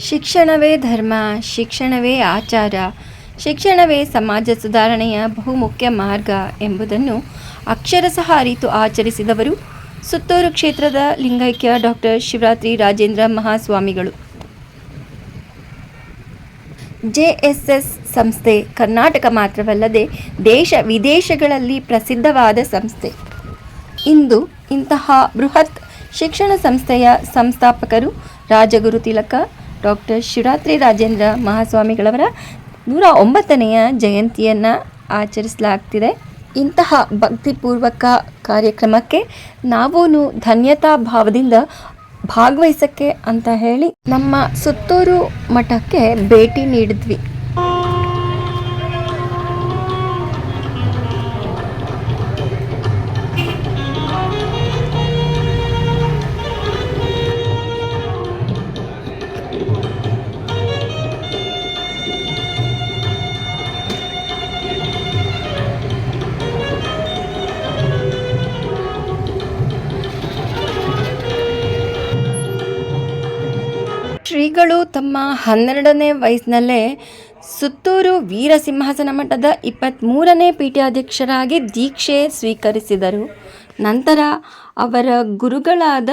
ಶಿಕ್ಷಣವೇ ಧರ್ಮ, ಶಿಕ್ಷಣವೇ ಆಚಾರ, ಶಿಕ್ಷಣವೇ ಸಮಾಜ ಸುಧಾರಣೆಯ ಬಹುಮುಖ್ಯ ಮಾರ್ಗ ಎಂಬುದನ್ನು ಅಕ್ಷರಶಃ ಅರಿತು ಆಚರಿಸಿದವರು ಸುತ್ತೂರು ಕ್ಷೇತ್ರದ ಲಿಂಗೈಕ್ಯ ಡಾಕ್ಟರ್ ಶಿವರಾತ್ರಿ ರಾಜೇಂದ್ರ ಮಹಾಸ್ವಾಮಿಗಳು. ಜೆಎಸ್ಎಸ್ ಸಂಸ್ಥೆ ಕರ್ನಾಟಕ ಮಾತ್ರವಲ್ಲದೆ ದೇಶ ವಿದೇಶಗಳಲ್ಲಿ ಪ್ರಸಿದ್ಧವಾದ ಸಂಸ್ಥೆ. ಇಂದು ಇಂತಹ ಬೃಹತ್ ಶಿಕ್ಷಣ ಸಂಸ್ಥೆಯ ಸಂಸ್ಥಾಪಕರು ರಾಜಗುರು ತಿಲಕ ಡಾಕ್ಟರ್ ಶಿವರಾತ್ರಿ ರಾಜೇಂದ್ರ ಮಹಾಸ್ವಾಮಿಗಳವರ ನೂರ ಒಂಬತ್ತನೆಯ ಜಯಂತಿಯನ್ನು ಆಚರಿಸಲಾಗ್ತಿದೆ. ಇಂತಹ ಭಕ್ತಿಪೂರ್ವಕ ಕಾರ್ಯಕ್ರಮಕ್ಕೆ ನಾವೂ ಧನ್ಯತಾ ಭಾವದಿಂದ ಭಾಗವಹಿಸಕ್ಕೆ ಅಂತ ಹೇಳಿ ನಮ್ಮ ಸುತ್ತೂರು ಮಠಕ್ಕೆ ಭೇಟಿ ನೀಡಿದ್ವಿ. ಶ್ರೀಗಳು ತಮ್ಮ ಹನ್ನೆರಡನೇ ವಯಸ್ಸಿನಲ್ಲೇ ಸುತ್ತೂರು ವೀರಸಿಂಹಾಸನ ಮಠದ ಇಪ್ಪತ್ತ್ಮೂರನೇ ಪೀಠಾಧ್ಯಕ್ಷರಾಗಿ ದೀಕ್ಷೆ ಸ್ವೀಕರಿಸಿದರು. ನಂತರ ಅವರ ಗುರುಗಳಾದ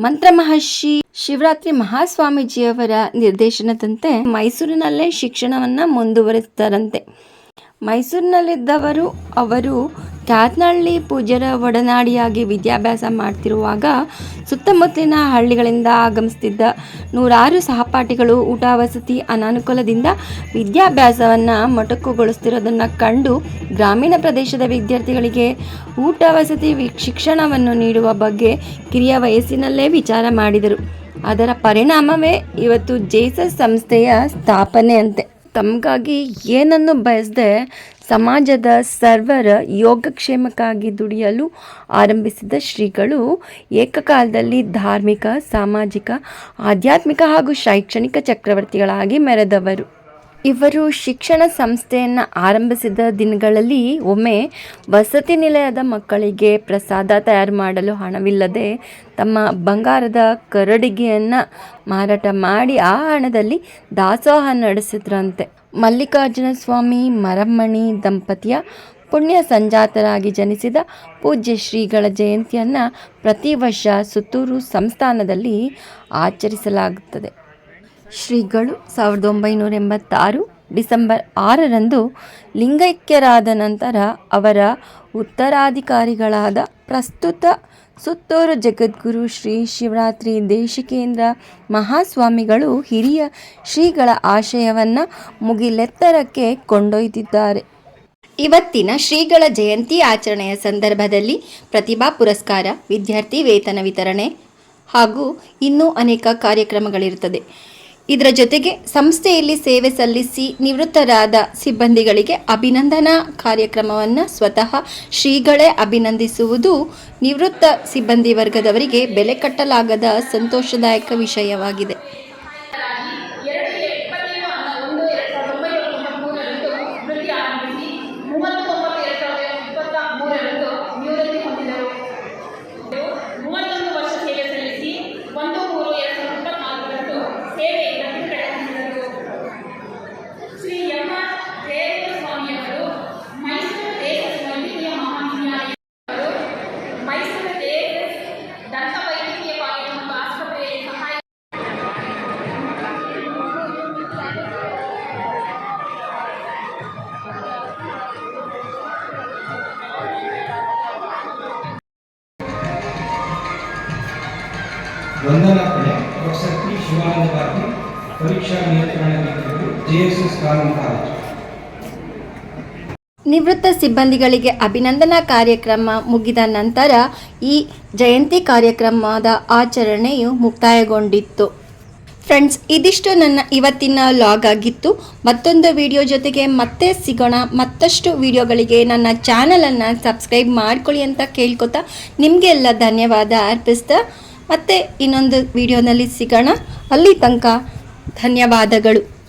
ಮಂತ್ರ ಮಹರ್ಷಿ ಶಿವರಾತ್ರಿ ಮಹಾಸ್ವಾಮೀಜಿಯವರ ನಿರ್ದೇಶನದಂತೆ ಮೈಸೂರಿನಲ್ಲೇ ಶಿಕ್ಷಣವನ್ನು ಮುಂದುವರಿಸ್ತಾರಂತೆ ಮೈಸೂರಿನಲ್ಲಿದ್ದವರು, ಅವರು ಕ್ಯಾತ್ನಹಳ್ಳಿ ಪೂಜ್ಯರ ಒಡನಾಡಿಯಾಗಿ ವಿದ್ಯಾಭ್ಯಾಸ ಮಾಡ್ತಿರುವಾಗ ಸುತ್ತಮುತ್ತಲಿನ ಹಳ್ಳಿಗಳಿಂದ ಆಗಮಿಸ್ತಿದ್ದ ನೂರಾರು ಸಹಪಾಠಿಗಳು ಊಟ ವಸತಿ ಅನಾನುಕೂಲದಿಂದ ವಿದ್ಯಾಭ್ಯಾಸವನ್ನು ಮೊಟಕುಗೊಳಿಸ್ತಿರೋದನ್ನು ಕಂಡು ಗ್ರಾಮೀಣ ಪ್ರದೇಶದ ವಿದ್ಯಾರ್ಥಿಗಳಿಗೆ ಊಟ ವಸತಿ ಶಿಕ್ಷಣವನ್ನು ನೀಡುವ ಬಗ್ಗೆ ಕಿರಿಯ ವಯಸ್ಸಿನಲ್ಲೇ ವಿಚಾರ ಮಾಡಿದರು. ಅದರ ಪರಿಣಾಮವೇ ಇವತ್ತು ಜೇಸಸ್ ಸಂಸ್ಥೆಯ ಸ್ಥಾಪನೆ ಅಂತೆ ತಮಗಾಗಿ ಏನನ್ನು ಬಯಸದೆ ಸಮಾಜದ ಸರ್ವರ ಯೋಗಕ್ಷೇಮಕ್ಕಾಗಿ ದುಡಿಯಲು ಆರಂಭಿಸಿದ ಶ್ರೀಗಳು, ಏಕಕಾಲದಲ್ಲಿ ಧಾರ್ಮಿಕ, ಸಾಮಾಜಿಕ, ಆಧ್ಯಾತ್ಮಿಕ ಹಾಗೂ ಶೈಕ್ಷಣಿಕ ಚಕ್ರವರ್ತಿಗಳಾಗಿ ಮೆರೆದವರು. ಇವರು ಶಿಕ್ಷಣ ಸಂಸ್ಥೆಯನ್ನು ಆರಂಭಿಸಿದ ದಿನಗಳಲ್ಲಿ ಒಮ್ಮೆ ವಸತಿ ನಿಲಯದ ಮಕ್ಕಳಿಗೆ ಪ್ರಸಾದ ತಯಾರು ಮಾಡಲು ಹಣವಿಲ್ಲದೆ ತಮ್ಮ ಬಂಗಾರದ ಕರಡಿಗೆಯನ್ನು ಮಾರಾಟ ಮಾಡಿ ಆ ಹಣದಲ್ಲಿ ದಾಸೋಹ ನಡೆಸಿದ್ರಂತೆ. ಮಲ್ಲಿಕಾರ್ಜುನ ಸ್ವಾಮಿ, ಮರಮ್ಮಣಿ ದಂಪತಿಯ ಪುಣ್ಯ ಸಂಜಾತರಾಗಿ ಜನಿಸಿದ ಪೂಜ್ಯ ಶ್ರೀಗಳ ಜಯಂತಿಯನ್ನು ಪ್ರತಿ ವರ್ಷ ಸುತ್ತೂರು ಸಂಸ್ಥಾನದಲ್ಲಿ ಆಚರಿಸಲಾಗುತ್ತದೆ. ಶ್ರೀಗಳು ಸಾವಿರದ ಒಂಬೈನೂರ ಎಂಬತ್ತಾರು ಡಿಸೆಂಬರ್ ಆರರಂದು ಲಿಂಗೈಕ್ಯರಾದ ನಂತರ ಅವರ ಉತ್ತರಾಧಿಕಾರಿಗಳಾದ ಪ್ರಸ್ತುತ ಸುತ್ತೂರು ಜಗದ್ಗುರು ಶ್ರೀ ಶಿವರಾತ್ರಿ ದೇಶಿಕೇಂದ್ರ ಮಹಾಸ್ವಾಮಿಗಳು ಹಿರಿಯ ಶ್ರೀಗಳ ಆಶಯವನ್ನು ಮುಗಿಲೆತ್ತರಕ್ಕೆ ಕೊಂಡೊಯ್ದಿದ್ದಾರೆ. ಇವತ್ತಿನ ಶ್ರೀಗಳ ಜಯಂತಿ ಆಚರಣೆಯ ಸಂದರ್ಭದಲ್ಲಿ ಪ್ರತಿಭಾ ಪುರಸ್ಕಾರ, ವಿದ್ಯಾರ್ಥಿ ವೇತನ ವಿತರಣೆ ಹಾಗೂ ಇನ್ನೂ ಅನೇಕ ಕಾರ್ಯಕ್ರಮಗಳಿರುತ್ತದೆ. ಇದರ ಜೊತೆಗೆ ಸಂಸ್ಥೆಯಲ್ಲಿ ಸೇವೆ ಸಲ್ಲಿಸಿ ನಿವೃತ್ತರಾದ ಸಿಬ್ಬಂದಿಗಳಿಗೆ ಅಭಿನಂದನಾ ಕಾರ್ಯಕ್ರಮವನ್ನು ಸ್ವತಃ ಶ್ರೀಗಳೇ ಅಭಿನಂದಿಸುವುದು ನಿವೃತ್ತ ಸಿಬ್ಬಂದಿ ವರ್ಗದವರಿಗೆ ಬೆಲೆ ಕಟ್ಟಲಾಗದ ಸಂತೋಷದಾಯಕ ವಿಷಯವಾಗಿದೆ. ಭಾರತಿ ಪರೀಕ್ಷಾ ನಿಯಂತ್ರಣಾಧಿಕಾರಿಗಳು ಜೆಎಸ್ಎಸ್ ನಿವೃತ್ತ ಸಿಬ್ಬಂದಿಗಳಿಗೆ ಅಭಿನಂದನಾ ಕಾರ್ಯಕ್ರಮ ಮುಗಿದ ನಂತರ ಈ ಜಯಂತಿ ಕಾರ್ಯಕ್ರಮದ ಆಚರಣೆಯು ಮುಕ್ತಾಯಗೊಂಡಿತ್ತು. ಫ್ರೆಂಡ್ಸ್, ಇದಿಷ್ಟು ನನ್ನ ಇವತ್ತಿನ ಲಾಗ್ ಆಗಿತ್ತು. ಮತ್ತೊಂದು ವಿಡಿಯೋ ಜೊತೆಗೆ ಮತ್ತೆ ಸಿಗೋಣ. ಮತ್ತಷ್ಟು ವಿಡಿಯೋಗಳಿಗೆ ನನ್ನ ಚಾನಲನ್ನು ಸಬ್ಸ್ಕ್ರೈಬ್ ಮಾಡ್ಕೊಳ್ಳಿ ಅಂತ ಕೇಳ್ಕೊತಾ ನಿಮಗೆಲ್ಲ ಧನ್ಯವಾದ. ಅರ್ಪಿಸ್ತಾ ಮತ್ತೆ ಇನ್ನೊಂದು ವಿಡಿಯೋನಲ್ಲಿ ಸಿಗೋಣ. ಅಲ್ಲಿ ತನಕ ಧನ್ಯವಾದಗಳು.